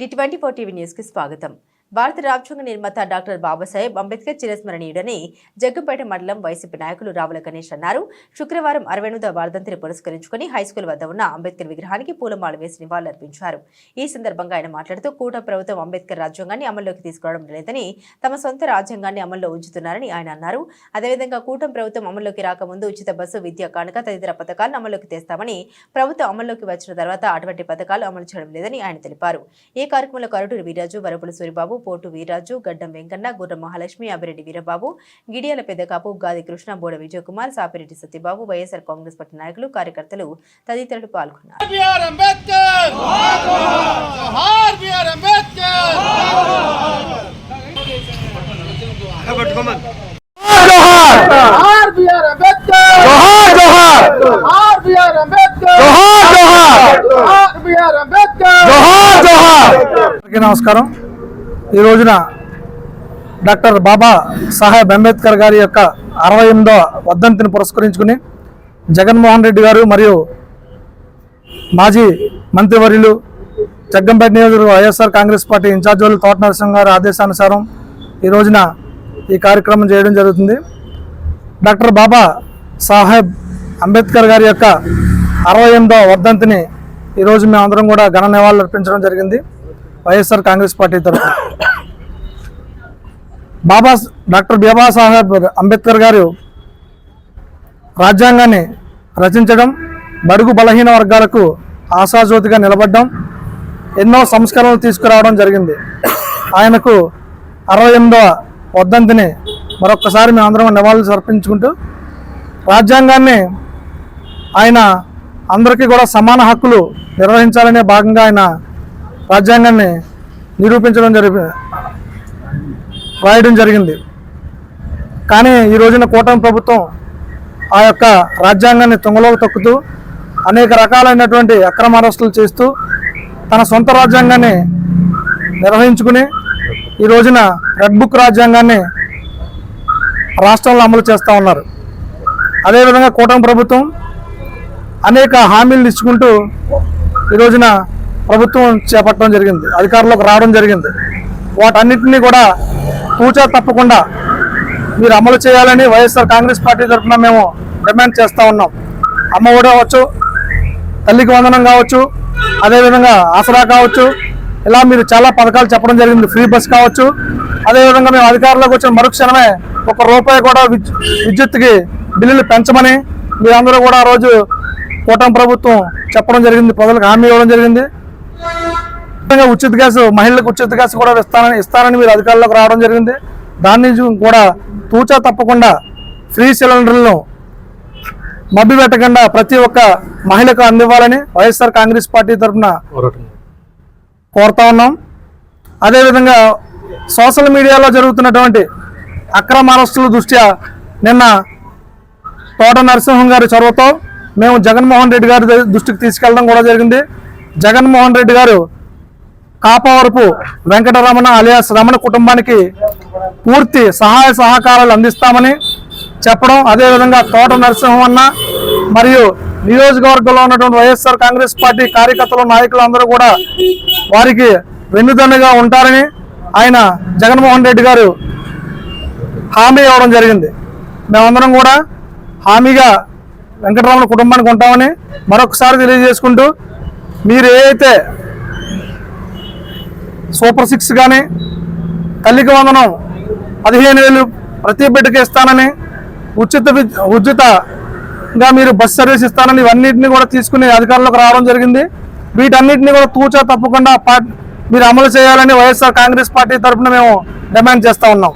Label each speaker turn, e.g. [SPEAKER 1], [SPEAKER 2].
[SPEAKER 1] D twenty four TV న్యూస్కి స్వాగతం. భారత రాజ్యాంగ నిర్మాత డాక్టర్ బాబాసాహెబ్ అంబేద్కర్ చిరస్మరణీయుడని జగ్గంపేట మండలం వైసీపీ నాయకులు రావుల గణేష్ అన్నారు. శుక్రవారం అరవై ఎనిమిదవ వర్ధంతిని పురస్కరించుకుని హైస్కూల్ వద్ద ఉన్న అంబేద్కర్ విగ్రహానికి పూలమాల వేసి నివాళులర్పించారు. ఈ సందర్భంగా ఆయన మాట్లాడుతూ కూట ప్రభుత్వం అంబేద్కర్ రాజ్యాంగాన్ని అమల్లోకి తీసుకురావడం లేదని తమ సొంత రాజ్యాంగాన్ని అమల్లో ఉంచుతున్నారని ఆయన అన్నారు. అదేవిధంగా కూటమి ప్రభుత్వం అమల్లోకి రాకముందు ఉచిత బస్సు విద్యా కానుక తదితర పథకాలను అమల్లోకి తెస్తామని ప్రభుత్వం అమల్లోకి వచ్చిన తర్వాత అటువంటి పథకాలు అమలు చేయడం లేదని ఆయన తెలిపారు. ఈ కార్యక్రమంలో కరుటూరు వీరాజు వరపుల సూరిబాబు పోటు వీరాజు గడ్డం వెంకన్న గుర్ర మహాలక్ష్మి అభిరెడ్డి వీరబాబు గిడియాల పెద్దకాపు గాది కృష్ణ బోడ విజయ్ కుమార్ సాపిరెడ్డి సత్యబాబు వైఎస్ఆర్ కాంగ్రెస్ పార్టీ నాయకులు కార్యకర్తలు తదితరులు పాల్గొన్నారు.
[SPEAKER 2] అందరికీ నమస్కారం. ఈ రోజున డాక్టర్ బాబా సాహెబ్ అంబేద్కర్ గారి యొక్క అరవై ఎనిమిదవ వర్ధంతిని పురస్కరించుకుని జగన్మోహన్ రెడ్డి గారు మరియు మాజీ మంత్రివర్యులు జగ్గంపేట నియోజకవర్గ వైఎస్ఆర్ కాంగ్రెస్ పార్టీ ఇన్ఛార్జ్ వాళ్ళు తోట నరసింహ గారి ఆదేశానుసారం ఈ రోజున ఈ కార్యక్రమం చేయడం జరుగుతుంది. డాక్టర్ బాబా సాహెబ్ అంబేద్కర్ గారి యొక్క అరవై ఎనిమిదవ వర్ధంతిని ఈరోజు మేమందరం కూడా ఘన నివాళులు అర్పించడం జరిగింది. వైఎస్ఆర్ కాంగ్రెస్ పార్టీ తరఫున. బాబా డాక్టర్ బాబాసాహెబ్ అంబేద్కర్ గారు రాజ్యాంగాన్ని రచించడం బడుగు బలహీన వర్గాలకు ఆశాజ్యోతిగా నిలబడడం ఎన్నో సంస్కరణలు తీసుకురావడం జరిగింది. ఆయనకు అరవై ఎనిమిదవ వద్దంతిని మరొక్కసారి మేమందరం నివాళులు సమర్పించుకుంటూ రాజ్యాంగాన్ని ఆయన అందరికీ కూడా సమాన హక్కులు నిర్వహించాలనే భాగంగా ఆయన రాజ్యాంగాన్ని నిరూపించడం జరిపి రాయడం జరిగింది. కానీ ఈ రోజున కూటమి ప్రభుత్వం ఆ యొక్క రాజ్యాంగాన్ని తుంగలోకి తొక్కుతూ అనేక రకాలైనటువంటి అక్రమ అరెస్టులు చేస్తూ తన సొంత రాజ్యాంగాన్ని నిర్వహించుకుని ఈ రోజున రెడ్ బుక్ రాజ్యాంగాన్ని రాష్ట్రంలో అమలు చేస్తూ ఉన్నారు. అదేవిధంగా కూటమి ప్రభుత్వం అనేక హామీలు ఇచ్చుకుంటూ ఈ రోజున ప్రభుత్వం చేపట్టడం జరిగింది అధికారంలోకి రావడం జరిగింది. వాటన్నిటినీ కూడా తూచా తప్పకుండా మీరు అమలు చేయాలని వైఎస్ఆర్ కాంగ్రెస్ పార్టీ తరఫున మేము డిమాండ్ చేస్తూ ఉన్నాం. అమ్మ ఒడి అవ్వచ్చు తల్లికి వందనం కావచ్చు అదేవిధంగా ఆసరా కావచ్చు ఇలా మీరు చాలా పథకాలు చెప్పడం జరిగింది ఫ్రీ బస్ కావచ్చు. అదేవిధంగా మేము అధికారంలోకి వచ్చిన మరుక్షణమే ఒక రూపాయి కూడా విద్యుత్కి బిల్లులు పెంచమని మీరందరూ కూడా ఆ రోజు కూటమి ప్రభుత్వం చెప్పడం జరిగింది ప్రజలకు హామీ ఇవ్వడం జరిగింది. ఉచిత గ్యాస్ మహిళలకు ఉచిత గ్యాస్ కూడా ఇస్తానని ఇస్తానని మీరు అధికారంలోకి రావడం జరిగింది. దాని నుంచి కూడా తూచా తప్పకుండా ఫ్రీ సిలిండర్లను మభ్య పెట్టకుండా ప్రతి ఒక్క మహిళకు అందివ్వాలని వైఎస్ఆర్ కాంగ్రెస్ పార్టీ తరఫున కోరుతా ఉన్నాం. అదేవిధంగా సోషల్ మీడియాలో జరుగుతున్నటువంటి అక్రమ అరెస్టుల దృష్ట్యా నిన్న తోట నరసింహం గారి చొరవతో మేము జగన్మోహన్ రెడ్డి గారి దృష్టికి తీసుకెళ్ళడం కూడా జరిగింది. జగన్మోహన్ రెడ్డి గారు కాపవరపు వెంకటరమణ అలియాస్ రమణ కుటుంబానికి పూర్తి సహాయ సహకారాలు అందిస్తామని చెప్పడం అదేవిధంగా తోట నరసింహన్న మరియు నియోజకవర్గంలో ఉన్నటువంటి వైఎస్ఆర్ కాంగ్రెస్ పార్టీ కార్యకర్తలు నాయకులు అందరూ కూడా వారికి వెన్నుదన్నుగా ఉంటారని ఆయన జగన్మోహన్ రెడ్డి గారు హామీ ఇవ్వడం జరిగింది. మేమందరం కూడా హామీగా వెంకటరమణ కుటుంబానికి ఉంటామని మరొకసారి తెలియజేసుకుంటూ మీరు ఏ అయితే సూపర్ సిక్స్ కానీ తల్లికి వందనం పదిహేను వేలు ప్రతి బిడ్డకి ఇస్తానని ఉచిత ఉచితంగా మీరు బస్ సర్వీస్ ఇస్తానని ఇవన్నిటిని కూడా తీసుకుని అధికారంలోకి రావడం జరిగింది. వీటన్నిటిని కూడా తూచా తప్పకుండా మీరు అమలు చేయాలని వైఎస్ఆర్ కాంగ్రెస్ పార్టీ తరఫున మేము డిమాండ్ చేస్తూ ఉన్నాం.